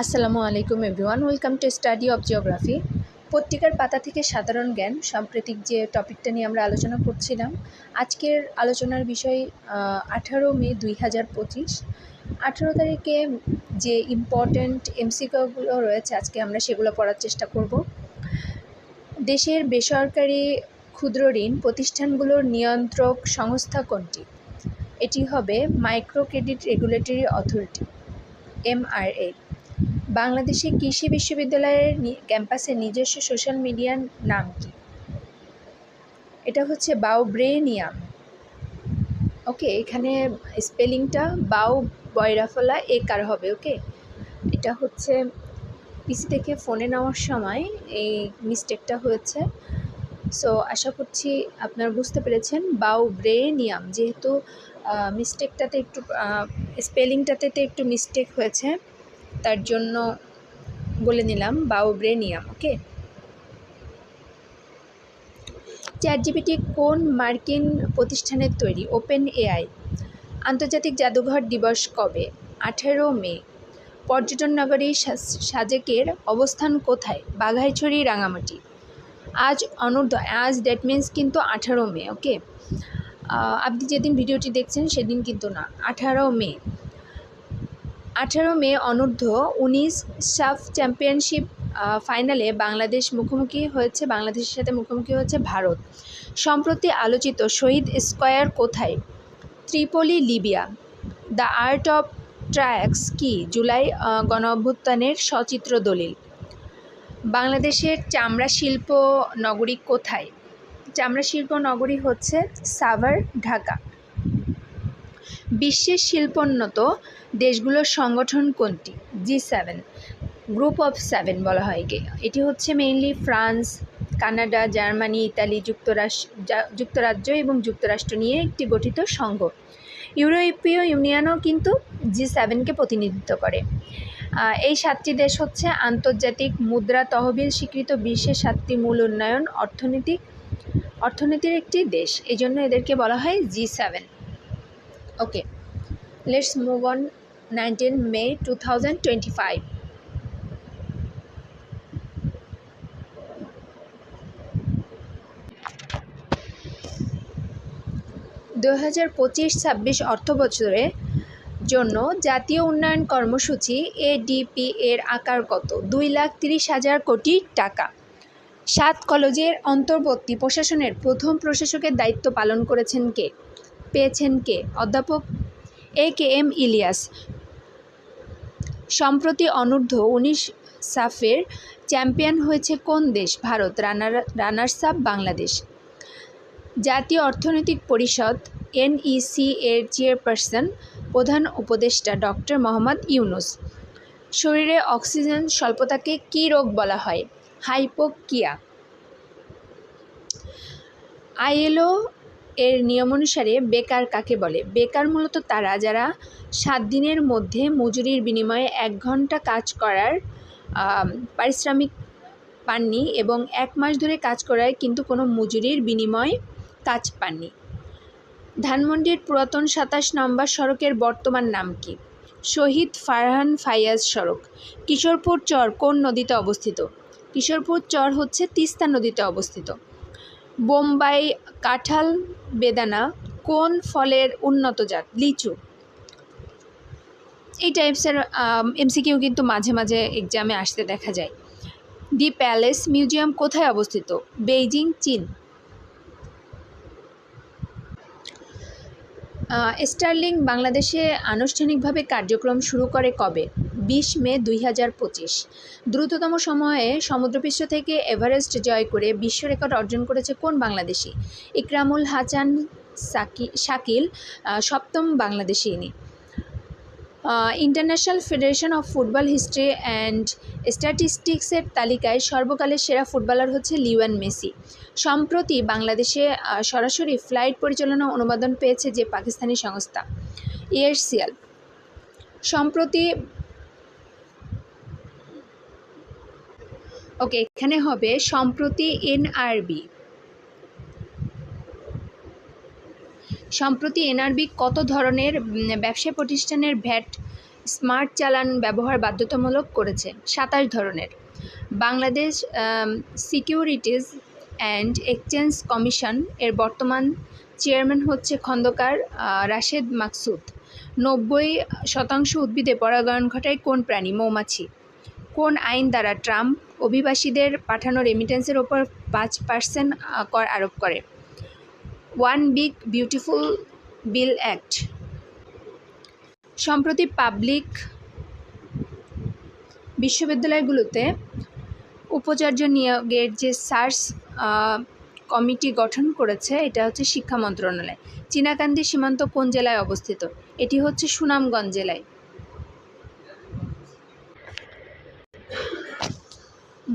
আসসালামু আলাইকুম everyone, welcome to study of geography. পত্রিকার পাতা থেকে সাধারণ জ্ঞান, সাম্প্রতিক যে টপিকটা নিয়ে আমরা আলোচনা করছিলাম, আজকের আলোচনার বিষয় আঠারো মে দুই হাজার পঁচিশ। আঠারো তারিখে যে ইম্পর্ট্যান্ট এমসিকিউগুলো রয়েছে, আজকে আমরা সেগুলো পড়ার চেষ্টা করব। দেশের বেসরকারি ক্ষুদ্র ঋণ প্রতিষ্ঠানগুলোর নিয়ন্ত্রক সংস্থা কোনটি? এটি হবে micro credit regulatory authority MRA বাংলাদেশে কৃষি বিশ্ববিদ্যালয়ের ক্যাম্পাসের নিজস্ব সোশ্যাল মিডিয়ার নাম কি? এটা হচ্ছে বাউব্রেনিয়াম। ওকে, এখানে স্পেলিংটা বাউ বয়রাফলা এ কার হবে, ওকে? এটা হচ্ছে পিসি থেকে ফোনে নেওয়ার সময় এই মিস্টেকটা হয়েছে। সো, আশা করছি আপনারা বুঝতে পেরেছেন বাউ ব্রেনিয়াম যেহেতু মিস্টেকটাতে একটু স্পেলিংটাতে একটু মিস্টেক হয়েছে। তার জন্য বলে নিলাম বাউব্রেনিয়াম ওকে? চ্যাট জিপিটি কোন মার্কিন প্রতিষ্ঠানের তৈরি? ওপেন এআই আন্তর্জাতিক জাদুঘর দিবস কবে? আঠেরো মে, পর্যটন নগরী সাজেকের অবস্থান কোথায়? বাঘাইছড়ি, রাঙামাটি। আজ অনূর্ধ্ব, আজ দ্যাট মিন্স কিন্তু আঠারো মে, ওকে? আপনি যেদিন ভিডিওটি দেখছেন সেদিন কিন্তু না, আঠারো মে। আঠারো মে অনূর্ধ্ব উনিশ সাফ চ্যাম্পিয়নশিপ ফাইনালে বাংলাদেশ মুখোমুখি হয়েছে, বাংলাদেশের সাথে মুখোমুখি হয়েছে ভারত। সম্প্রতি আলোচিত শহীদ স্কোয়ার কোথায়? Tripoli, Libya. The art of tracks কি জুলাই গণ অভ্যুত্থানের সচিত্র দলিল? বাংলাদেশের চামড়া শিল্প নগরী কোথায়? চামড়া শিল্প নগরী হচ্ছে সাভার, ঢাকা। বিশ্বের শিল্পোন্নত দেশগুলোর সংগঠন কোনটি? G seven group of seven বলা হয় কে এটি হচ্ছে mainly France Canada Germany Italy যুক্তরাষ্ট্র যুক্তরাজ্য এবং যুক্তরাষ্ট্র নিয়ে একটি গঠিত সংঘ। ইউরোপীয় ইউনিয়নও কিন্তু জি সেভেনকে প্রতিনিধিত্ব করে। এই সাতটি দেশ হচ্ছে আন্তর্জাতিক মুদ্রা তহবিল স্বীকৃত বিশ্বের সাতটি মূল উন্নয়ন অর্থনৈতিক অর্থনীতির একটি দেশ। এই জন্য এদেরকে বলা হয় G seven on nineteen May two thousand twenty five দু হাজার পঁচিশ ছাব্বিশ অর্থ বছরে জন্য জাতীয় উন্নয়ন কর্মসূচি এডিপি এর আকার কত? দুই লাখ তিরিশ হাজার কোটি টাকা। সাত কলেজের অন্তর্বর্তী প্রশাসনের প্রথম প্রশাসকের দায়িত্ব পালন করেছেন কে? পেয়েছেন কে? অধ্যাপক এ কে এম ইলিয়াস। সম্প্রতি অনূর্ধ্ব উনিশ সাফের চ্যাম্পিয়ন হয়েছে কোন দেশ? Bharat, runner runners up Bangladesh. জাতীয় অর্থনৈতিক পরিষদ এনইসি এর চেয়ারপারসন, প্রধান উপদেষ্টা ডক্টর মোহাম্মদ ইউনুস। শরীরে অক্সিজেন স্বল্পতাকে কী রোগ বলা হয়? হাইপোকিয়া আইএলও এর নিয়ম অনুসারে বেকার কাকে বলে? বেকার মূলত তারা যারা সাত দিনের মধ্যে মজুরির বিনিময়ে এক ঘণ্টা কাজ করার পারিশ্রমিক পাননি এবং এক মাস ধরে কাজ করায় কিন্তু কোনো মজুরির বিনিময়ে কাজ পাননি। ধানমন্ডির পুরাতন সাতাশ নম্বর সড়কের বর্তমান নাম কি? শহীদ ফারহান ফাইয়াজ সড়ক। কিশোরপুর চর কোন নদীতে অবস্থিত? কিশোরপুর চর হচ্ছে তিস্তা নদীতে অবস্থিত। বোম্বাই কাঁঠাল বেদানা কোন ফলের উন্নত জাত? লিচু। এই টাইপসের এমসিকিউ কিন্তু মাঝে মাঝে এক্সামে আসতে দেখা যায়। দি প্যালেস মিউজিয়াম কোথায় অবস্থিত? বেইজিং, চীন। স্টার্লিং বাংলাদেশে আনুষ্ঠানিকভাবে কার্যক্রম শুরু করে কবে? বিশ মে দুই হাজার পঁচিশ। দ্রুততম সময়ে সমুদ্রপৃষ্ঠ থেকে এভারেস্ট জয় করে বিশ্ব রেকর্ড অর্জন করেছে কোন বাংলাদেশি? ইকরামুল হাসান সাকি সাকিল সপ্তম বাংলাদেশি ইনি। International federation of football history and স্ট্যাটিস্টিক্সের তালিকায় সর্বকালের সেরা ফুটবলার হচ্ছে লিওয়ান মেসি। সম্প্রতি বাংলাদেশে সরাসরি ফ্লাইট পরিচালনা অনুমোদন পেয়েছে যে পাকিস্তানি সংস্থা এয়ারসিয়াল সম্প্রতি ওকে এখানে হবে সম্প্রতি এনআরবি। সম্প্রতি এনআরবি কত ধরনের ব্যবসা প্রতিষ্ঠানের ভ্যাট স্মার্ট চালান ব্যবহার বাধ্যতামূলক করেছে? সাতাশ ধরনের। Bangladesh securities and exchange commission এর বর্তমান চেয়ারম্যান হচ্ছে খন্দকার রাশেদ মাকসুদ। নব্বই শতাংশ উদ্ভিদে পরাগায়ন ঘটায় কোন প্রাণী? মৌমাছি। কোন আইন দ্বারা ট্রাম্প অভিবাসীদের পাঠানো রেমিটেন্সের ওপর পাঁচ পার্সেন্ট কর আরোপ করে? One big beautiful bill act. সম্প্রতি পাবলিক বিশ্ববিদ্যালয়গুলোতে উপাচার্য নিয়োগের যে সার্চ কমিটি গঠন করেছে, এটা হচ্ছে শিক্ষা মন্ত্রণালয়। চীনাকান্দি সীমান্ত কোন জেলায় অবস্থিত? এটি হচ্ছে সুনামগঞ্জ জেলায়।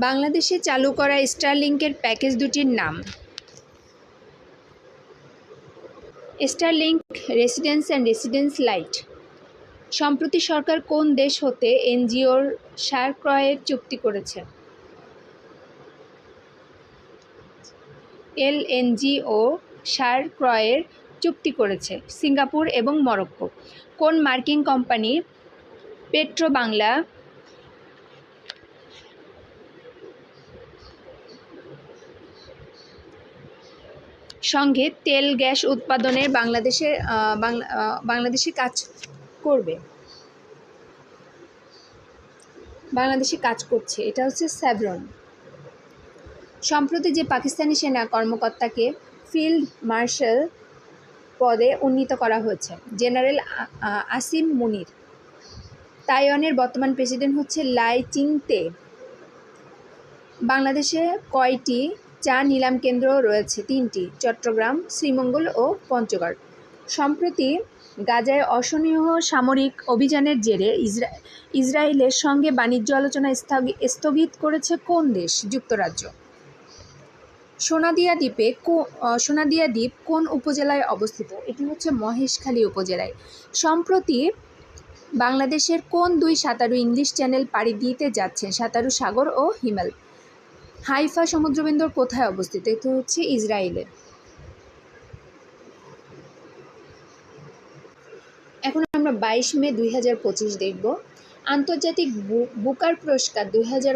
বাংলাদেশে চালু করা স্টারলিংকের প্যাকেজ দুটির নাম। Starlink residence and residence light সম্প্রতি সরকার কোন দেশ হতে এনজিওর সার ক্রয়ের চুক্তি করেছে? এলএনজিও সার ক্রয়ের চুক্তি করেছে সিঙ্গাপুর এবং মরক্কো। কোন মার্কিন কোম্পানি পেট্রো বাংলা সঙ্গে তেল গ্যাস উৎপাদনের বাংলাদেশের আহ, বাংলা আহ, বাংলাদেশে কাজ করবে। বাংলাদেশে কাজ করছে। এটা হচ্ছে স্যাভরন। সম্প্রতি যে পাকিস্তানি সেনা কর্মকর্তাকে ফিল্ড মার্শাল পদে উন্নীত করা হয়েছে জেনারেল আসিম মুনির। তাইওয়ানের বর্তমান প্রেসিডেন্ট হচ্ছে লাই চিংতে। বাংলাদেশে কয়টি চা নিলাম কেন্দ্র রয়েছে তিনটি, চট্টগ্রাম, শ্রীমঙ্গল ও পঞ্চগড়। সম্প্রতি গাজায় অসহনীয় সামরিক অভিযানের জেরে ইসরা ইসরায়েলের সঙ্গে বাণিজ্য আলোচনা স্থগি- স্থগিত করেছে কোন দেশ? যুক্তরাজ্য। সোনাদিয়া দ্বীপে সোনাদিয়া দ্বীপ কোন উপজেলায় অবস্থিত? এটি হচ্ছে মহেশখালী উপজেলায়। সম্প্রতি বাংলাদেশের কোন দুই সাঁতারু ইংলিশ চ্যানেল পাড়ি দিতে যাচ্ছেন সাঁতারু সাগর ও হিমাল? হাইফা সমুদ্রবন্দর কোথায় অবস্থিত? এটি হচ্ছে ইসরায়েলে এখন আমরা বাইশ মে দুই হাজার পঁচিশ দেখব। আন্তর্জাতিক বুকার পুরস্কার দুই হাজার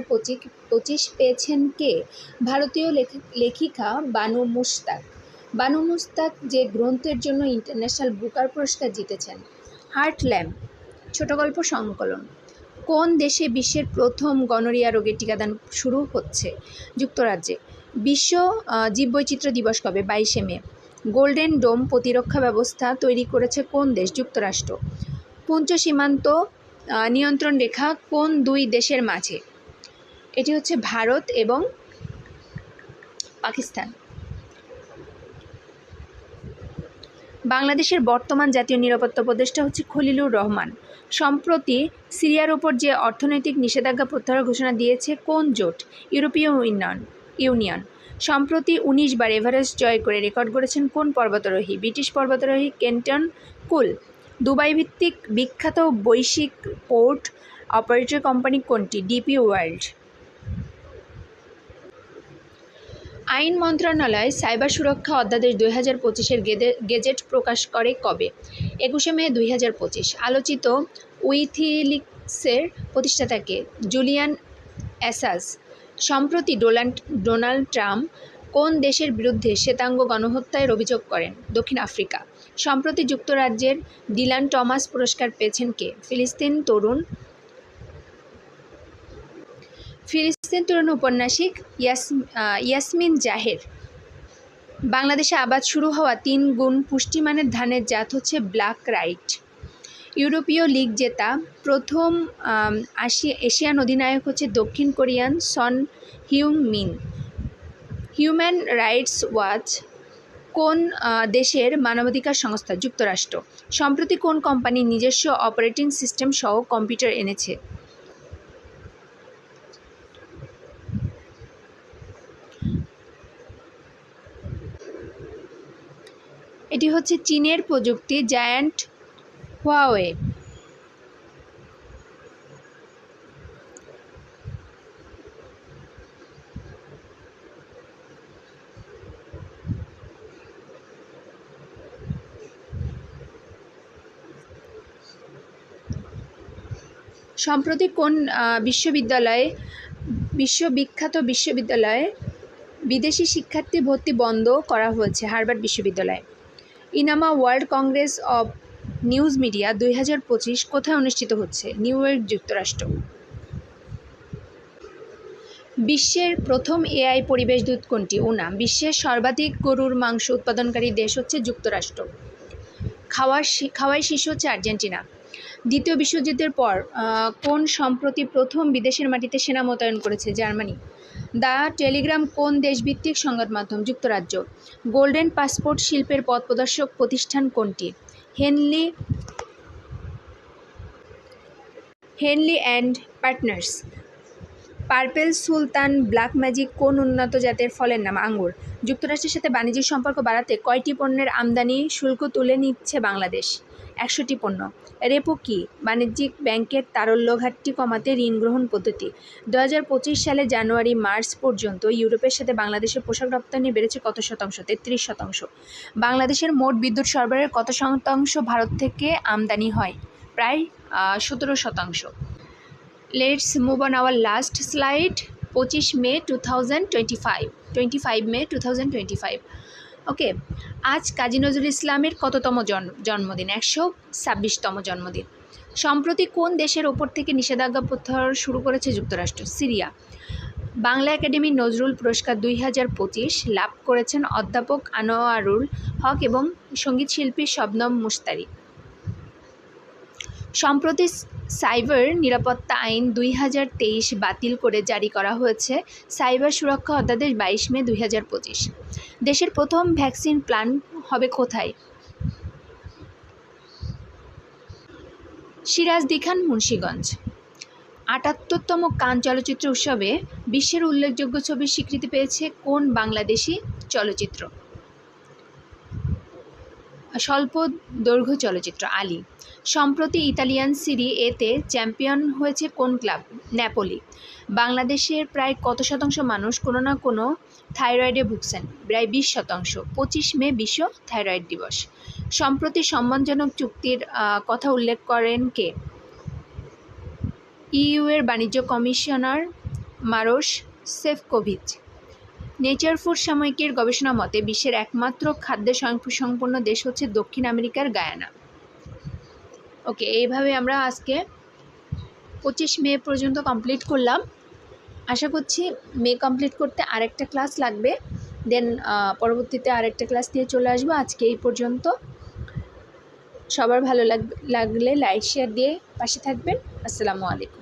পঁচিশ পেয়েছেন কে? ভারতীয় লেখ- লেখিকা বানু মুস্তাক বানু মুস্তাক যে গ্রন্থের জন্য ইন্টারন্যাশনাল বুকার পুরস্কার জিতেছেন, হার্ট ল্যাম্প ছোট গল্প সংকলন। কোন দেশে বিশ্বের প্রথম গনোরিয়া রোগের টিকাদান শুরু হচ্ছে? যুক্তরাজ্যে। বিশ্ব জীববৈচিত্র্য দিবস কবে? বাইশে মে। গোল্ডেন ডোম প্রতিরক্ষা ব্যবস্থা তৈরি করেছে কোন দেশ? যুক্তরাষ্ট্র। পুঞ্চ সীমান্ত নিয়ন্ত্রণ রেখা কোন দুই দেশের মাঝে? এটি হচ্ছে ভারত এবং পাকিস্তান। বাংলাদেশের বর্তমান জাতীয় নিরাপত্তা উপদেষ্টা হচ্ছে খলিলুর রহমান। সম্প্রতি সিরিয়ার ওপর যে অর্থনৈতিক নিষেধাজ্ঞা প্রত্যাহার ঘোষণা দিয়েছে কোন জোট? ইউরোপীয় ইউনিয়ন ইউনিয়ন। সম্প্রতি উনিশ বার এভারেস্ট জয় করে রেকর্ড করেছেন কোন পর্বতারোহী? ব্রিটিশ পর্বতারোহী কেন্টন কুল। দুবাই ভিত্তিক বিখ্যাত বৈশ্বিক পোর্ট অপারেটর কোম্পানি কোনটি? DP world. আইন মন্ত্রণালয় সাইবার সুরক্ষা অধ্যাদেশ দুই হাজার পঁচিশের গেজেট প্রকাশ করে কবে? একুশে মে দুই হাজার পঁচিশ। আলোচিত উইথিলিক্সের প্রতিষ্ঠাতাকে জুলিয়ান অ্যাসাস, সম্প্রতি ডোনাল্ড ডোনাল্ড ট্রাম্প কোন দেশের বিরুদ্ধে শ্বেতাঙ্গ গণহত্যার অভিযোগ করেন? দক্ষিণ আফ্রিকা। সম্প্রতি যুক্তরাজ্যের ডিলান টমাস পুরস্কার পেয়েছেন কে? ফিলিস্তিন তরুণ ফিলিস্তিন তরুণ উপন্যাসিক ইয়াস ইয়াসমিন জাহের। বাংলাদেশে আবাদ শুরু হওয়া তিন গুণ পুষ্টিমানের ধানের জাত হচ্ছে ব্ল্যাক রাইট। ইউরোপীয় লিগ জেতা প্রথম এশিয়ান অধিনায়ক হচ্ছে দক্ষিণ Korean Son Heung Min. Human rights watch কোন দেশের মানবাধিকার সংস্থা? যুক্তরাষ্ট্র। সম্প্রতি কোন কোম্পানি নিজস্ব অপারেটিং সিস্টেম সহ কম্পিউটার এনেছে? এটি হচ্ছে চীনের প্রযুক্তি জায়ান্ট হুয়াওয়ে। সম্প্রতি কোন বিশ্ববিদ্যালয়ে, বিশ্ববিখ্যাত বিশ্ববিদ্যালয়ে বিদেশি শিক্ষার্থী ভর্তি বন্ধ করা হয়েছে হার্ভার্ড বিশ্ববিদ্যালয়ে? INMA world congress of news media দুই হাজার পঁচিশ কোথায় অনুষ্ঠিত হচ্ছে? নিউ ইয়র্ক যুক্তরাষ্ট্র। বিশ্বের প্রথম এআই পরিবেশ দূত কোনটি? উনা বিশ্বের সর্বাধিক গরুর মাংস উৎপাদনকারী দেশ হচ্ছে যুক্তরাষ্ট্র। খাওয়ার খাওয়াই শীর্ষ হচ্ছে আর্জেন্টিনা। দ্বিতীয় বিশ্বযুদ্ধের পর কোন সম্প্রতি প্রথম বিদেশের মাটিতে সেনা মোতায়েন করেছে জার্মানি? দ্য টেলিগ্রাম কোন দেশভিত্তিক সংবাদ মাধ্যম যুক্তরাজ্য? গোল্ডেন পাসপোর্ট শিল্পের পথ প্রদর্শক প্রতিষ্ঠান কোনটি? Henley Henley and partners. Purple Sultan black magic কোন উন্নত জাতের ফলের নাম? আঙ্গুর। যুক্তরাষ্ট্রের সাথে বাণিজ্যিক সম্পর্ক বাড়াতে কয়টি পণ্যের আমদানি শুল্ক তুলে নিচ্ছে বাংলাদেশ? একশোটি পণ্য। রেপো কি? বাণিজ্যিক ব্যাংকের তারল্য ঘাটতি কমাতে ঋণ গ্রহণ পদ্ধতি। দু সালে জানুয়ারি, মার্চ পর্যন্ত ইউরোপের সাথে বাংলাদেশের পোশাক রপ্তানি বেড়েছে কত শতাংশ? তেত্রিশ শতাংশ। বাংলাদেশের মোট বিদ্যুৎ সরবরাহের কত শতাংশ ভারত থেকে আমদানি হয়? প্রায় সতেরো শতাংশ। Let's move on our last slide পঁচিশ May two thousand twenty five. Twenty five May two thousand twenty five. Okay আজ কাজী নজরুল ইসলামের কততম জন- জন্মদিন? একশো ছাব্বিশতম জন্মদিন। সম্প্রতি কোন দেশের ওপর থেকে নিষেধাজ্ঞা প্রত্যাহার শুরু করেছে যুক্তরাষ্ট্র? সিরিয়া। বাংলা একাডেমি নজরুল পুরস্কার দুই হাজার পঁচিশ লাভ করেছেন অধ্যাপক আনোয়ারুল হক এবং সংগীত শিল্পী শবনম মুস্তারি সম্প্রতি সাইবার নিরাপত্তা আইন দুই হাজার তেইশ বাতিল করে জারি করা হয়েছে, সাইবার সুরক্ষা অধ্যাদেশ বাইশ মে দুই হাজার পঁচিশ। দেশের প্রথম ভ্যাকসিন প্ল্যান হবে কোথায়? সিরাজদি খান মুন্সীগঞ্জ। আটাত্তরতম কান চলচ্চিত্র উৎসবে বিশ্বের উল্লেখযোগ্য ছবির স্বীকৃতি পেয়েছে কোন বাংলাদেশি চলচ্চিত্র? স্বল্প দৈর্ঘ্য চলচ্চিত্র, আলী। সম্প্রতি ইতালিয়ান সিরি এতে চ্যাম্পিয়ন হয়েছে কোন ক্লাব? ন্যাপোলি। বাংলাদেশের প্রায় কত শতাংশ মানুষ কোনো না কোনো থাইরয়েডে ভুগছেন? প্রায় বিশ শতাংশ। পঁচিশ মে বিশ্ব থাইরয়েড দিবস। সম্প্রতি সম্মানজনক চুক্তির কথা উল্লেখ করেন কে? ইইউ এর বাণিজ্য commissioner Maros Sefcovic. Nature food সাময়িকীর গবেষণা মতে, বিশ্বের একমাত্র খাদ্যে স্বয়ংসম্পূর্ণ দেশ হচ্ছে দক্ষিণ আমেরিকার গায়ানা। ওকে এইভাবে আমরা আজকে পঁচিশ মে পর্যন্ত কমপ্লিট করলাম। আশা করছি মে কমপ্লিট করতে আরেকটা ক্লাস লাগবে। দেন পরবর্তীতে আরেকটা ক্লাস দিয়ে চলে আসব। আজকে এই পর্যন্ত। সবার ভালো লাগ, লাগলে লাইক শেয়ার দিয়ে পাশে থাকবেন। আসসালামু আলাইকুম।